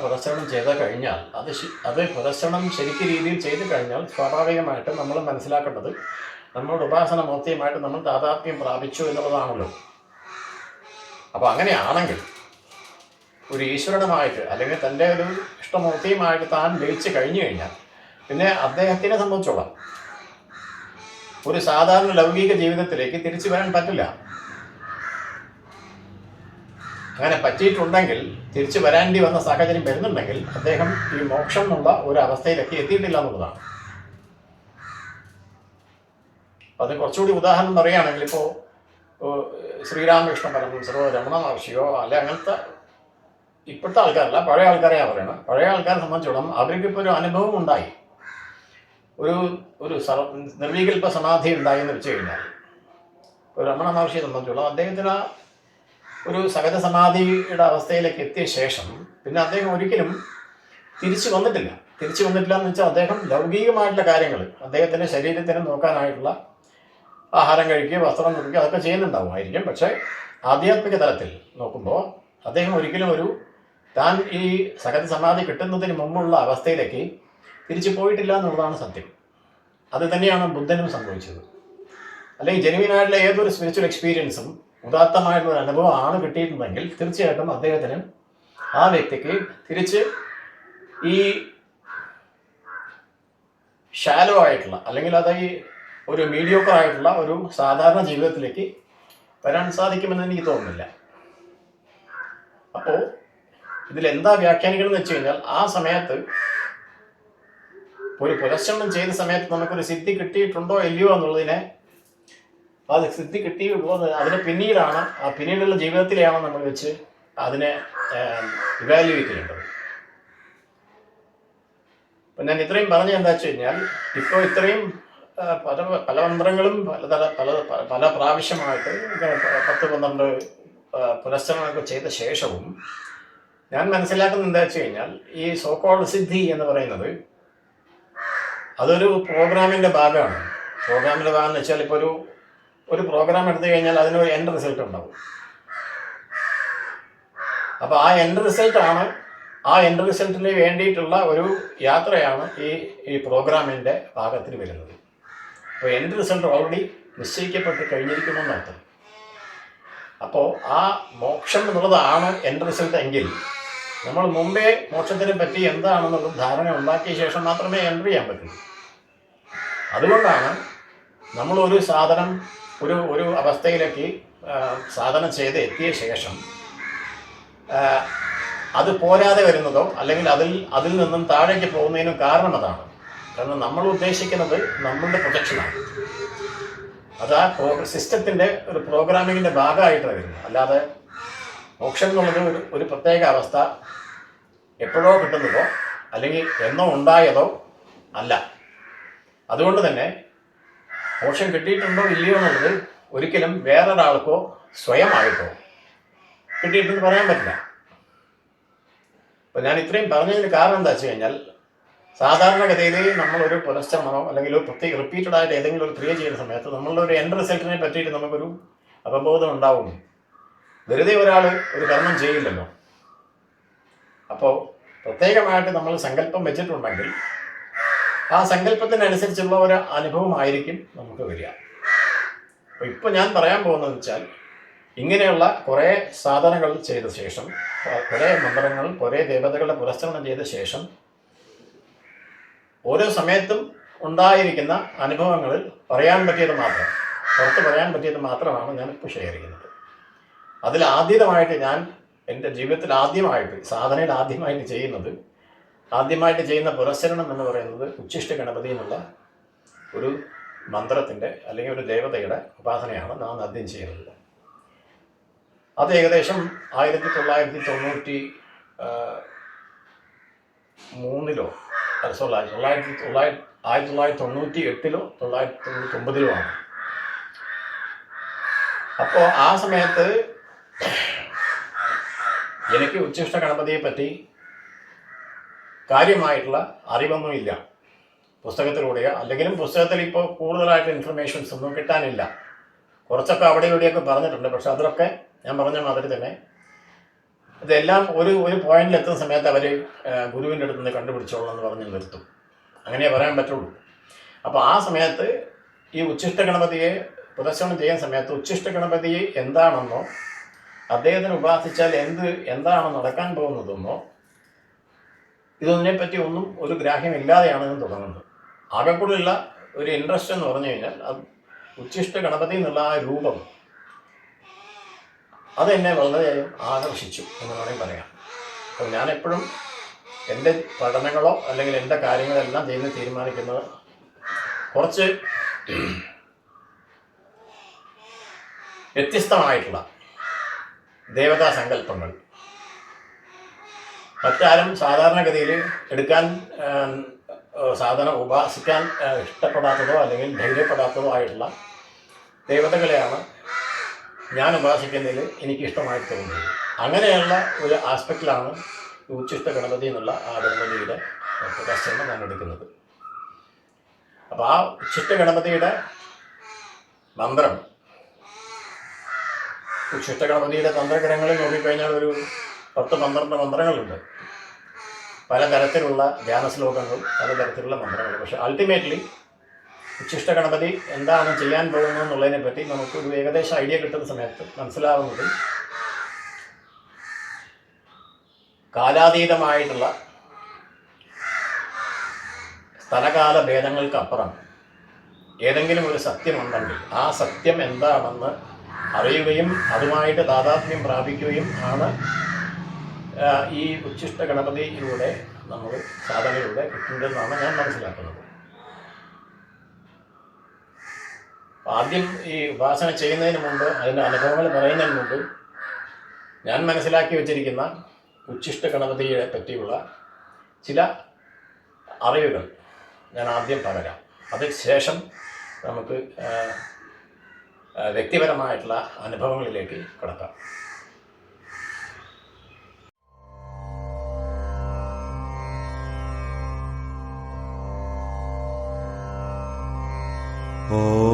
പ്രദർശനം ചെയ്ത് കഴിഞ്ഞാൽ അത് അത് പ്രദർശനം ശരിക്കും രീതിയിൽ ചെയ്ത് കഴിഞ്ഞാൽ സ്വാഭാവികമായിട്ടും നമ്മൾ മനസ്സിലാക്കേണ്ടത് നമ്മളുടെ ഉപാസന മൂർത്തിയുമായിട്ട് നമ്മൾ താതാത്മ്യം പ്രാപിച്ചു എന്നുള്ളതാണല്ലോ. അപ്പോൾ അങ്ങനെയാണെങ്കിൽ ഒരു ഈശ്വരനുമായിട്ട് അല്ലെങ്കിൽ തന്റെ ഒരു ഇഷ്ടമൂർത്തിയുമായിട്ട് താൻ ലയിച്ച് കഴിഞ്ഞു കഴിഞ്ഞാൽ പിന്നെ അദ്ദേഹത്തിനെ സംബന്ധിച്ചോളാം ഒരു സാധാരണ ലൗകിക ജീവിതത്തിലേക്ക് തിരിച്ചു വരാൻ പറ്റില്ല. അങ്ങനെ പറ്റിയിട്ടുണ്ടെങ്കിൽ തിരിച്ചു വരാണ്ടി വന്ന സാഹചര്യം വരുന്നുണ്ടെങ്കിൽ അദ്ദേഹം ഈ മോക്ഷം എന്നുള്ള ഒരു അവസ്ഥയിലേക്ക് എത്തിയിട്ടില്ല എന്നുള്ളതാണ്. അപ്പൊ അത് കുറച്ചുകൂടി ഉദാഹരണം പറയുകയാണെങ്കിൽ ഇപ്പോൾ ശ്രീരാമകൃഷ്ണ പരമഹംസരോ രമണ മഹർഷിയോ അല്ലെ അങ്ങനത്തെ ഇപ്പോഴത്തെ ആൾക്കാരല്ല പഴയ ആൾക്കാരെയാണ് പറയണം പഴയ ആൾക്കാരെ സംബന്ധിച്ചോളം അവർക്ക് ഇപ്പോൾ ഒരു അനുഭവം ഉണ്ടായി. ഒരു ഒരു സ- സമാധി ഉണ്ടായി എന്ന് വെച്ച് കഴിഞ്ഞാൽ. ഇപ്പോൾ രമണ മഹർഷിയെ സംബന്ധിച്ചോളം അദ്ദേഹത്തിന് ആ ഒരു സഹജ സമാധിയുടെ അവസ്ഥയിലേക്ക് എത്തിയ ശേഷം പിന്നെ അദ്ദേഹം ഒരിക്കലും തിരിച്ചു വന്നിട്ടില്ല. തിരിച്ചു വന്നിട്ടില്ല എന്ന് വെച്ചാൽ അദ്ദേഹം ലൗകികമായിട്ടുള്ള കാര്യങ്ങൾ അദ്ദേഹത്തിന്റെ ശരീരത്തിന് നോക്കാനായിട്ടുള്ള ആഹാരം കഴിക്കുക വസ്ത്രം ധരിക്കുക അതൊക്കെ ചെയ്യുന്നുണ്ടാവുമായിരിക്കും പക്ഷേ ആധ്യാത്മിക തലത്തിൽ നോക്കുമ്പോൾ അദ്ദേഹം ഒരിക്കലും ഒരു താൻ ഈ സഹജ സമാധി കിട്ടുന്നതിന് മുമ്പുള്ള അവസ്ഥയിലേക്ക് തിരിച്ചു പോയിട്ടില്ല എന്നുള്ളതാണ് സത്യം. അത് തന്നെയാണ് ബുദ്ധനും സംഭവിച്ചത്. അല്ലെങ്കിൽ ജനുവിനായിട്ടുള്ള ഏതൊരു സ്പിരിച്വൽ എക്സ്പീരിയൻസും ഉദാത്തമായിട്ടുള്ള ഒരു അനുഭവം ആണ് കിട്ടിയിട്ടുണ്ടെങ്കിൽ തീർച്ചയായിട്ടും അദ്ദേഹത്തിന് ആ വ്യക്തിക്ക് തിരിച്ച് ഈ ഷാലോ ആയിട്ടുള്ള അല്ലെങ്കിൽ അത് ഈ ഒരു മീഡിയോക്കർ ആയിട്ടുള്ള ഒരു സാധാരണ ജീവിതത്തിലേക്ക് വരാൻ സാധിക്കുമെന്ന് എനിക്ക് തോന്നുന്നില്ല. അപ്പോൾ ഇതിൽ എന്താ വ്യാഖ്യാനിക്കണം എന്ന് വെച്ച് കഴിഞ്ഞാൽ ആ സമയത്ത് ഒരു പുരശ്രമം ചെയ്ത സമയത്ത് നമുക്കൊരു സിദ്ധി കിട്ടിയിട്ടുണ്ടോ ഇല്ലയോ എന്നുള്ളതിനെ അത് സിദ്ധി കിട്ടിയുള്ളൂ അതിന് പിന്നീടാണ് ആ പിന്നീടുള്ള ജീവിതത്തിലെയാണ് നമ്മൾ വെച്ച് അതിനെ ഇവാലുവേറ്റ് ചെയ്യേണ്ടത്. അപ്പം ഞാൻ ഇത്രയും പറഞ്ഞത് എന്താ വെച്ച് കഴിഞ്ഞാൽ ഇപ്പോൾ ഇത്രയും ആ, പല പല മന്ത്രങ്ങളും പലതര പല പല പ്രാവശ്യമായിട്ട് പത്ത് പന്ത്രണ്ട് പുനശ്ചരണമൊക്കെ ചെയ്ത ശേഷവും ഞാൻ മനസ്സിലാക്കുന്നത് എന്താ വെച്ച് കഴിഞ്ഞാൽ ഈ സോക്കോൾ സിദ്ധി എന്ന് പറയുന്നത് അതൊരു പ്രോഗ്രാമിന്റെ ഭാഗമാണ്. പ്രോഗ്രാമിന്റെ ഭാഗം എന്ന് വെച്ചാൽ ഇപ്പോൾ ഒരു ഒരു പ്രോഗ്രാം എടുത്തു കഴിഞ്ഞാൽ അതിനൊരു എൻഡ് റിസൾട്ട് ഉണ്ടാവും. അപ്പോൾ ആ എൻഡ് റിസൾട്ടാണ് ആ എൻഡ് റിസൾട്ടിന് വേണ്ടിയിട്ടുള്ള ഒരു യാത്രയാണ് ഈ ഈ പ്രോഗ്രാമിന്റെ ഭാഗത്തിൽ വരുന്നത്. അപ്പോൾ എന്റെ റിസൾട്ട് ഓൾറെഡി നിശ്ചയിക്കപ്പെട്ട് കഴിഞ്ഞിരിക്കുമെന്നർത്ഥം അപ്പോൾ ആ മോക്ഷം എന്നുള്ളതാണ് എന്റെ റിസൾട്ട് എങ്കിൽ നമ്മൾ മുമ്പേ മോക്ഷത്തിനെ പറ്റി എന്താണെന്നുള്ള ധാരണ ഉണ്ടാക്കിയ ശേഷം മാത്രമേ എന്റർ ചെയ്യാൻ പറ്റൂ അതുകൊണ്ടാണ് നമ്മളൊരു സാധനം ഒരു ഒരു അവസ്ഥയിലേക്ക് സാധനം ചെയ്ത് എത്തിയ ശേഷം അത് പോരാതെ വരുന്നതോ അല്ലെങ്കിൽ അതിൽ അതിൽ നിന്നും താഴേക്ക് പോകുന്നതിനും കാരണം അതാണ്. കാരണം നമ്മൾ ഉദ്ദേശിക്കുന്നത് നമ്മളുടെ പ്രൊജക്ഷനാണ്. അത് ആ സിസ്റ്റത്തിന്റെ ഒരു പ്രോഗ്രാമിങ്ങിന്റെ ഭാഗമായിട്ടാണ് വരുന്നത്. അല്ലാതെ മോക്ഷം എന്നുള്ളത് ഒരു ഒരു പ്രത്യേക അവസ്ഥ എപ്പോഴോ കിട്ടുന്നതോ അല്ലെങ്കിൽ എന്നോ ഉണ്ടായതോ അല്ല. അതുകൊണ്ട് തന്നെ മോക്ഷം കിട്ടിയിട്ടുണ്ടോ ഇല്ലയോ എന്നുള്ളത് ഒരിക്കലും വേറൊരാൾക്കോ സ്വയമായിട്ടോ കിട്ടിയിട്ടെന്ന് പറയാൻ പറ്റില്ല. അപ്പം ഞാൻ ഇത്രയും പറഞ്ഞതിന് കാരണം എന്താ വെച്ച് കഴിഞ്ഞാൽ സാധാരണഗതിയിൽ നമ്മൾ നമ്മളൊരു മണോ അല്ലെങ്കിൽ ഒരു പ്രത്യേക റിപ്പീറ്റഡ് ആയിട്ട് ഏതെങ്കിലും ഒരു ക്രിയ ചെയ്യുന്ന സമയത്ത് നമ്മളുടെ ഒരു എൻഡ് റിസൾട്ടിനെ പറ്റിയിട്ട് നമുക്കൊരു അവബോധം ഉണ്ടാവും. വെറുതെ ഒരാൾ ഒരു കർമ്മം ചെയ്യില്ലല്ലോ. അപ്പോൾ പ്രത്യേകമായിട്ട് നമ്മൾ സങ്കല്പം വെച്ചിട്ടുണ്ടെങ്കിൽ ആ സങ്കല്പത്തിനനുസരിച്ചുള്ള ഒരു അനുഭവമായിരിക്കും നമുക്ക് വരിക. അപ്പോൾ ഇപ്പോൾ ഞാൻ പറയാൻ പോകുന്നത് വെച്ചാൽ ഇങ്ങനെയുള്ള കുറേ സാധനങ്ങൾ ചെയ്ത ശേഷം കുറേ മന്ത്രങ്ങൾ കുറേ ദേവതകളുടെ പുരസ്കരണം ചെയ്ത ശേഷം ഓരോ സമയത്തും ഉണ്ടായിരിക്കുന്ന അനുഭവങ്ങളിൽ പറയാൻ പറ്റിയത് മാത്രം പുറത്ത് പറയാൻ പറ്റിയത് മാത്രമാണ് ഞാൻ ഇപ്പോൾ ഷെയർ ചെയ്യുന്നത്. അതിൽ ആദ്യമായിട്ട് ഞാൻ എന്റെ ജീവിതത്തിൽ ആദ്യമായിട്ട് സാധനയിൽ ആദ്യമായിട്ട് ചെയ്യുന്നത് ആദ്യമായിട്ട് ചെയ്യുന്ന പുരസ്കരണം എന്ന് പറയുന്നത് ഉച്ഛിഷ്ട ഗണപതി എന്നുള്ള ഒരു മന്ത്രത്തിന്റെ അല്ലെങ്കിൽ ഒരു ദേവതയുടെ ഉപാസനയാണ് നാം ആദ്യം ചെയ്യുന്നത്. അത് ഏകദേശം ആയിരത്തി തൊള്ളായിരത്തി തൊണ്ണൂറ്റി മൂന്നിലോ സോറി തൊള്ളായിരത്തി തൊള്ളായിരത്തി ആയിരത്തി തൊള്ളായിരത്തി തൊണ്ണൂറ്റി എട്ടിലോ തൊള്ളായിരത്തി തൊണ്ണൂറ്റി ഒമ്പതിലോ ആണ്. അപ്പോൾ ആ സമയത്ത് എനിക്ക് ഉച്ചിഷ്ട ഗണപതിയെ പറ്റി കാര്യമായിട്ടുള്ള അറിവൊന്നുമില്ല. പുസ്തകത്തിലൂടെയോ അല്ലെങ്കിലും പുസ്തകത്തിൽ ഇപ്പോൾ കൂടുതലായിട്ട് ഇൻഫർമേഷൻസ് ഒന്നും കിട്ടാനില്ല. കുറച്ചൊക്കെ അവിടെ ഇവിടെയൊക്കെ പറഞ്ഞിട്ടുണ്ട് പക്ഷെ അതിലൊക്കെ ഞാൻ പറഞ്ഞ മാതിരി തന്നെ ഇതെല്ലാം ഒരു ഒരു പോയിന്റിൽ എത്തുന്ന സമയത്ത് അവർ ഗുരുവിന്റെ അടുത്ത് നിന്ന് കണ്ടുപിടിച്ചോളാം എന്ന് പറഞ്ഞ് നിർത്തും. അങ്ങനെ പറയാൻ പറ്റുള്ളൂ. അപ്പോൾ ആ സമയത്ത് ഈ ഉച്ഛിഷ്ട ഗണപതിയെ പ്രദർശനം ചെയ്യുന്ന സമയത്ത് ഉച്ഛിഷ്ട ഗണപതി എന്താണെന്നോ അദ്ദേഹത്തിന് ഉപാസിച്ചാൽ എന്ത് എന്താണ് നടക്കാൻ പോകുന്നതെന്നോ ഇതൊന്നിനെപ്പറ്റി ഒന്നും ഒരു ഗ്രാഹ്യമില്ലാതെയാണ് ഇത് തുടങ്ങുന്നത്. ആകെക്കൂടുള്ള ഒരു ഇൻട്രസ്റ്റ് എന്ന് പറഞ്ഞു കഴിഞ്ഞാൽ അത് ഉച്ഛിഷ്ട ഗണപതി എന്നുള്ള ആ രൂപം അതെന്നെ വളരെയധികം ആകർഷിച്ചു എന്ന് വേണമെങ്കിൽ പറയാം. അപ്പം ഞാനെപ്പോഴും എന്റെ പഠനങ്ങളോ അല്ലെങ്കിൽ എന്റെ കാര്യങ്ങളെല്ലാം ചെയ്യുന്ന തീരുമാനിക്കുന്നത് കുറച്ച് വ്യത്യസ്തമായിട്ടുള്ള ദേവതാ സങ്കല്പങ്ങൾ. മറ്റാരും സാധാരണഗതിയിൽ എടുക്കാൻ സാധനം ഉപാസിക്കാൻ ഇഷ്ടപ്പെടാത്തതോ അല്ലെങ്കിൽ ധൈര്യപ്പെടാത്തതോ ആയിട്ടുള്ള ദേവതകളെയാണ് ഞാൻ ഉപാസിക്കുന്നതിൽ എനിക്കിഷ്ടമായി തോന്നുന്നത് അങ്ങനെയുള്ള ഒരു ആസ്പെക്റ്റിലാണ് ഉച്ചിഷ്ട ഗണപതി എന്നുള്ള ആ ഗണപതിയുടെ പ്രദർശനം ഞാൻ എടുക്കുന്നത്. അപ്പോൾ ആ ഉച്ചിഷ്ട ഗണപതിയുടെ മന്ത്രം ഉച്ചിഷ്ട ഗണപതിയുടെ തന്ത്രഗ്രഹങ്ങളിൽ നോക്കിക്കഴിഞ്ഞാൽ ഒരു പത്ത് പന്ത്രണ്ട് മന്ത്രങ്ങളുണ്ട്. പലതരത്തിലുള്ള ധ്യാന ശ്ലോകങ്ങളും പലതരത്തിലുള്ള മന്ത്രങ്ങളും. പക്ഷെ അൾട്ടിമേറ്റ്ലി ഉച്ചിഷ്ട ഗണപതി എന്താണ് ചെയ്യാൻ പോകുന്നത് എന്നുള്ളതിനെ പറ്റി നമുക്കൊരു ഏകദേശം ഐഡിയ കിട്ടുന്ന സമയത്ത് മനസ്സിലാവുന്നത് കാലാതീതമായിട്ടുള്ള സ്ഥലകാല ഭേദങ്ങൾക്കപ്പുറം ഏതെങ്കിലും ഒരു സത്യമുണ്ടെങ്കിൽ ആ സത്യം എന്താണെന്ന് അറിയുകയും അതുമായിട്ട് താതാത്മ്യം പ്രാപിക്കുകയും ആണ് ഈ ഉച്ഛിഷ്ട ഗണപതിയിലൂടെ നമ്മൾ സാധനയിലൂടെ കിട്ടുന്നതെന്നാണ് ഞാൻ മനസ്സിലാക്കുന്നത്. ആദ്യം ഈ ഉപാസന ചെയ്യുന്നതിന് മുമ്പ് അതിന്റെ അനുഭവങ്ങൾ പറയുന്നതിന് മുമ്പ് ഞാൻ മനസ്സിലാക്കി വെച്ചിരിക്കുന്ന ഉച്ഛിഷ്ട ഗണപതിയെ പറ്റിയുള്ള ചില അറിവുകൾ ഞാൻ ആദ്യം പറയാം അതിന് ശേഷം നമുക്ക് വ്യക്തിപരമായിട്ടുള്ള അനുഭവങ്ങളിലേക്ക് കടക്കാം. ॐ